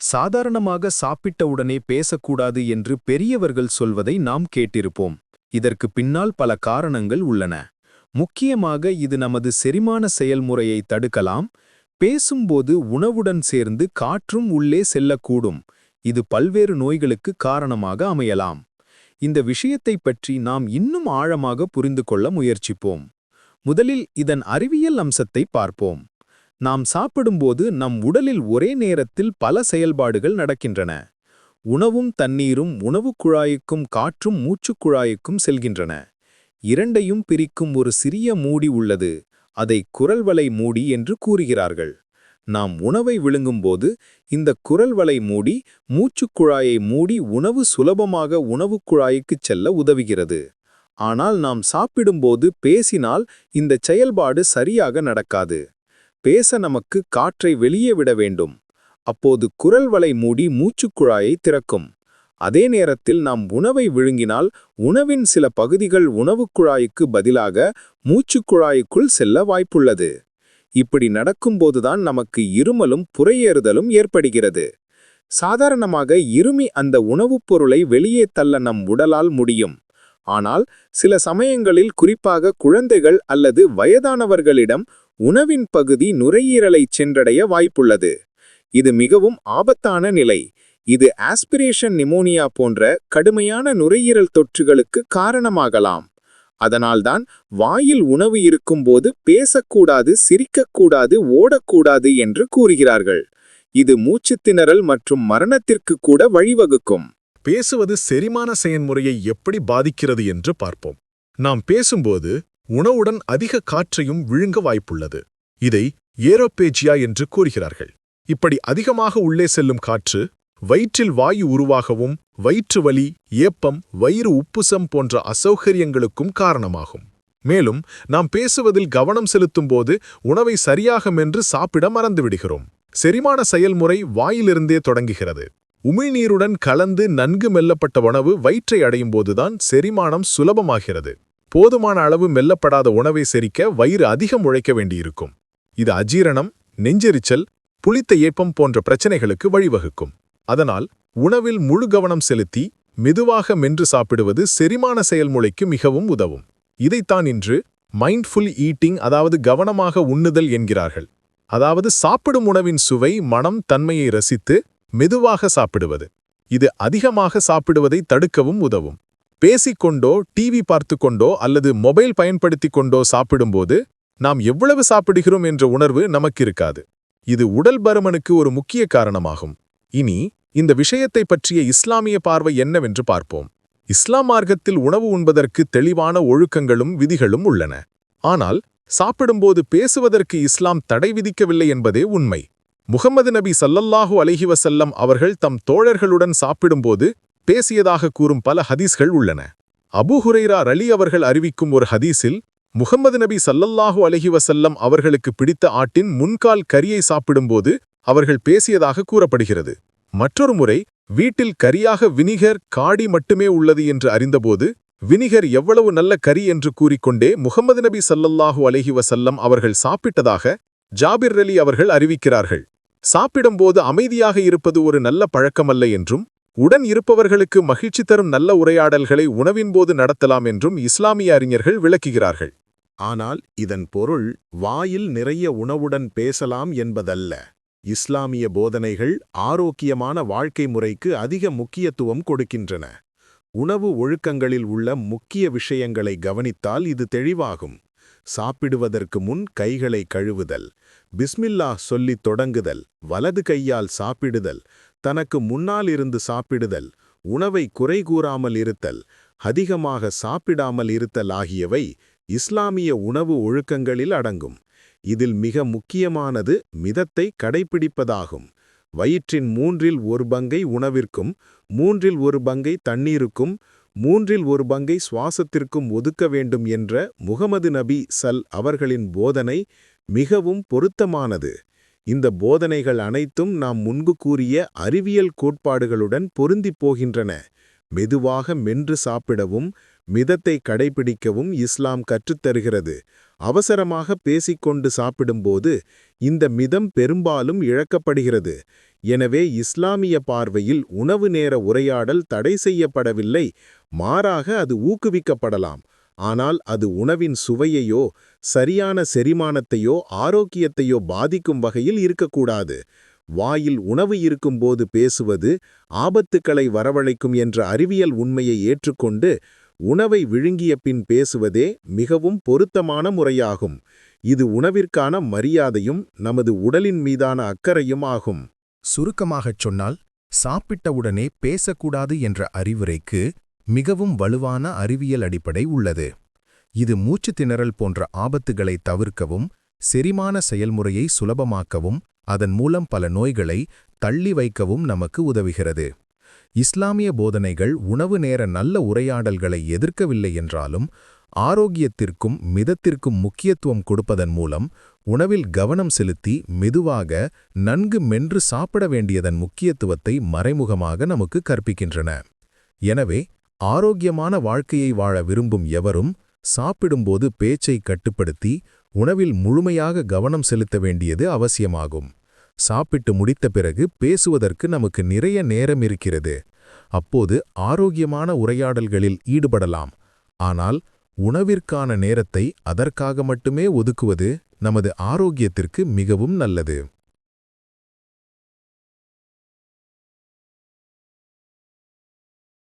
சாதாரணமாக சாப்பிட்டவுடனே பேசக்கூடாது என்று பெரியவர்கள் சொல்வதை நாம் கேட்டிருப்போம். இதற்கு பின்னால் பல காரணங்கள் உள்ளன. முக்கியமாக இது நமது செரிமான செயல்முறையை தடுக்கலாம். பேசும்போது உணவுடன் சேர்ந்து காற்றும் உள்ளே செல்லக்கூடும். இது பல்வேறு நோய்களுக்கு காரணமாக அமையலாம். இந்த விஷயத்தைப் பற்றி நாம் இன்னும் ஆழமாக புரிந்து கொள்ள முயற்சிப்போம். முதலில் இதன் அறிவியல் அம்சத்தை பார்ப்போம். நாம் சாப்பிடும்போது நம் உடலில் ஒரே நேரத்தில் பல செயல்பாடுகள் நடக்கின்றன. உணவும் தண்ணீரும் உணவுக் குழாய்க்கும் காற்றும் மூச்சுக் குழாய்க்கும் செல்கின்றன. இரண்டையும் பிரிக்கும் ஒரு சிறிய மூடி உள்ளது. அதை குரல்வலை மூடி என்று கூறுகிறார்கள். நாம் உணவை விழுங்கும்போது இந்த குரல்வலை மூடி மூச்சுக் குழாயை மூடி உணவு சுலபமாக உணவுக் குழாய்க்குச் செல்ல உதவுகிறது. ஆனால் நாம் சாப்பிடும்போது பேசினால் இந்த செயல்பாடு சரியாக நடக்காது. பேச நமக்கு காற்றை வெளியே விட வேண்டும். அப்போது குரல்வளை மூடி மூச்சுக்குழாயை திறக்கும். அதே நேரத்தில் நாம் உணவை விழுங்கினால் உணவின் சில பகுதிகள் உணவுக் குழாய்க்கு பதிலாக மூச்சுக்குழாய்க்குள் செல்ல வாய்ப்புள்ளது. இப்படி நடக்கும்போதுதான் நமக்கு இருமலும் புறையேறுதலும் ஏற்படுகிறது. சாதாரணமாக இருமி அந்த உணவுப் பொருளை வெளியே தள்ள நம் உடலால் முடியும். ஆனால் சில சமயங்களில் குறிப்பாக குழந்தைகள் அல்லது வயதானவர்களிடம் உணவின் பகுதி நுரையீரலைச் சென்றடைய வாய்ப்புள்ளது. இது மிகவும் ஆபத்தான நிலை. இது ஆஸ்பிரேஷன் நிமோனியா போன்ற கடுமையான நுரையீரல் தொற்றுகளுக்கு காரணமாகலாம். அதனால்தான் வாயில் உணவு இருக்கும்போது பேசக்கூடாது சிரிக்கக்கூடாது ஓடக்கூடாது என்று கூறுகிறார்கள். இது மூச்சுத்திணறல் மற்றும் மரணத்திற்கு கூட வழிவகுக்கும். பேசுவது செரிமான செயல்முறையை எப்படி பாதிக்கிறது என்று பார்ப்போம். நாம் பேசும்போது உணவுடன் அதிக காற்றையும் விழுங்க வாய்ப்புள்ளது. இதை ஏரோபேஜியா என்று கூறுகிறார்கள். இப்படி அதிகமாக உள்ளே செல்லும் காற்று வயிற்றில் வாயு உருவாகவும் வயிற்று வலி ஏப்பம் வயிறு உப்புசம் போன்ற அசௌகரியங்களுக்கும் காரணமாகும். மேலும் நாம் பேசுவதில் கவனம் செலுத்தும்போது உணவை சரியாக மென்று சாப்பிட மறந்துவிடுகிறோம். செரிமான செயல்முறை வாயிலிருந்தே தொடங்குகிறது. உமிழ்நீருடன் கலந்து நன்கு மெல்லப்பட்ட உணவு வயிற்றை அடையும் போதுதான் செரிமானம் சுலபமாகிறது. போதுமான அளவு மெல்லப்படாத உணவை செரிக்க வயிறு அதிகம் உழைக்க வேண்டியிருக்கும். இது அஜீரணம் நெஞ்செரிச்சல் புளித்த ஏப்பம் போன்ற பிரச்சனைகளுக்கு வழிவகுக்கும். அதனால் உணவில் முழு கவனம் செலுத்தி மெதுவாக மென்று சாப்பிடுவது செரிமான செயல்முறைக்கு மிகவும் உதவும். இதைத்தான் இன்று மைண்ட்ஃபுல் ஈட்டிங் அதாவது கவனமாக உண்ணுதல் என்கிறார்கள். அதாவது சாப்பிடும் உணவின் சுவை மனம் தன்மையை ரசித்து மெதுவாக சாப்பிடுவது. இது அதிகமாக சாப்பிடுவதை தடுக்கவும் உதவும். பேசிக்கொண்டோ டிவி பார்த்து கொண்டோ அல்லது மொபைல் பயன்படுத்திக் கொண்டோ சாப்பிடும்போது நாம் எவ்வளவு சாப்பிடுகிறோம் என்ற உணர்வு நமக்கு இருக்காது இது உடல் பருமனுக்கு ஒரு முக்கிய காரணமாகும். இனி இந்த விஷயத்தை பற்றிய இஸ்லாமிய பார்வை என்னவென்று பார்ப்போம். இஸ்லாம் மார்க்கத்தில் உணவு உண்பதற்கு தெளிவான ஒழுக்கங்களும் விதிகளும் உள்ளன. ஆனால் சாப்பிடும்போது பேசுவதற்கு இஸ்லாம் தடை விதிக்கவில்லை என்பதே உண்மை. முகமது நபி சல்லல்லாஹு அலஹி வசல்லம் அவர்கள் தம் தோழர்களுடன் சாப்பிடும்போது பேசியதாக கூறும் பல ஹதீஸ்கள் உள்ளன. அபு ஹுரைரா ரலி அவர்கள் அறிவிக்கும் ஒரு ஹதீஸில் முகமது நபி சல்லல்லாஹு அலஹி வசல்லம் அவர்களுக்கு பிடித்த ஆட்டின் முன்கால் கரியை சாப்பிடும்போது அவர்கள் பேசியதாக கூறப்படுகிறது. மற்றொரு முறை வீட்டில் கரியாக வினிகர் காடி மட்டுமே உள்ளது என்று அறிந்தபோது வினிகர் எவ்வளவு நல்ல கரி என்று கூறிக்கொண்டே முகமது நபி சல்லல்லாஹு அலஹி வசல்லம் அவர்கள் சாப்பிட்டதாக ஜாபிர் அலி அவர்கள் அறிவிக்கிறார்கள். சாப்பிடும்போது அமைதியாக இருப்பது ஒரு நல்ல பழக்கமல்ல என்றும் உடன் இருப்பவர்களுக்கு மகிழ்ச்சி தரும் நல்ல உரையாடல்களை உணவின்போது நடத்தலாம் என்றும் இஸ்லாமிய அறிஞர்கள் விளக்குகிறார்கள். ஆனால் இதன் பொருள் வாயில் நிறைய உணவுடன் பேசலாம் என்பதல்ல. இஸ்லாமிய போதனைகள் ஆரோக்கியமான வாழ்க்கை முறைக்கு அதிக முக்கியத்துவம் கொடுக்கின்றன. உணவு ஒழுக்கங்களில் உள்ள முக்கிய விஷயங்களை கவனித்தால் இது தெளிவாகும். சாப்பிடுவதற்கு முன் கைகளை கழுவுதல் பிஸ்மில்லா சொல்லித் தொடங்குதல் வலது கையால் சாப்பிடுதல் தனக்கு முன்னால் இருந்து சாப்பிடுதல் உணவை குறை கூறாமல் இருத்தல் அதிகமாக சாப்பிடாமல் இருத்தல் ஆகியவை இஸ்லாமிய உணவு ஒழுக்கங்களில் அடங்கும். இதில் மிக முக்கியமானது மிதத்தை கடைபிடிப்பதாகும் வயிற்றின் மூன்றில் ஒரு பங்கை உணவிற்கும் மூன்றில் ஒரு பங்கை தண்ணீருக்கும் மூன்றில் ஒரு பங்கை சுவாசத்திற்கும் ஒதுக்க வேண்டும் என்ற முகமது நபி சல் அவர்களின் போதனை மிகவும் பொருத்தமானது. இந்த போதனைகள் அனைத்தும் நாம் முன்பு கூறிய அறிவியல் கோட்பாடுகளுடன் பொருந்திப் போகின்றன. மெதுவாக மென்று சாப்பிடவும் மிதத்தை கடைபிடிக்கவும் இஸ்லாம் கற்றுத்தருகிறது அவசரமாக பேசிக்கொண்டு சாப்பிடும்போது இந்த மிதம் பெரும்பாலும் இழக்கப்படுகிறது. எனவே இஸ்லாமிய பார்வையில் உணவு நேர உரையாடல் தடை செய்யப்படவில்லை. மாறாக அது ஊக்குவிக்கப்படலாம். ஆனால் அது உணவின் சுவையையோ சரியான செரிமானத்தையோ ஆரோக்கியத்தையோ பாதிக்கும் வகையில் இருக்கக்கூடாது. வாயில் உணவு இருக்கும்போது பேசுவது ஆபத்துக்களை வரவழைக்கும் என்ற அறிவியல் உண்மையை ஏற்றுக்கொண்டு உணவை விழுங்கிய பின் பேசுவதே மிகவும் பொருத்தமான முறையாகும். இது உணவிற்கான மரியாதையும் நமது உடலின் மீதான அக்கறையும் ஆகும். சுருக்கமாகச் சொன்னால் சாப்பிட்டவுடனே பேசக்கூடாது என்ற அறிவுரைக்கு மிகவும் வலுவான அறிவியல் அடிப்படை உள்ளது. இது மூச்சு திணறல் போன்ற ஆபத்துகளை தவிர்க்கவும் செரிமான செயல்முறையை சுலபமாக்கவும் அதன் மூலம் பல நோய்களை தள்ளி வைக்கவும் நமக்கு உதவுகிறது. இஸ்லாமிய போதனைகள் உணவு நேர நல்ல உரையாடல்களை எதிர்க்கவில்லை என்றாலும் ஆரோக்கியத்திற்கும் மிதத்திற்கும் முக்கியத்துவம் கொடுப்பதன் மூலம் உணவில் கவனம் செலுத்தி மெதுவாக நன்கு மென்று சாப்பிட வேண்டியதன் முக்கியத்துவத்தை மறைமுகமாக நமக்கு கற்பிக்கின்றன. எனவே ஆரோக்கியமான வாழ்க்கையை வாழ விரும்பும் எவரும் சாப்பிடும்போது பேச்சை கட்டுப்படுத்தி உணவில் முழுமையாக கவனம் செலுத்த வேண்டியது அவசியமாகும். சாப்பிட்டு முடித்த பிறகு பேசுவதற்கு நமக்கு நிறைய நேரம் இருக்கிறது. அப்போது ஆரோக்கியமான உரையாடல்களில் ஈடுபடலாம். ஆனால் உணவிற்கான நேரத்தை அதற்காக மட்டுமே ஒதுக்குவது நமது ஆரோக்கியத்திற்கு மிகவும் நல்லது.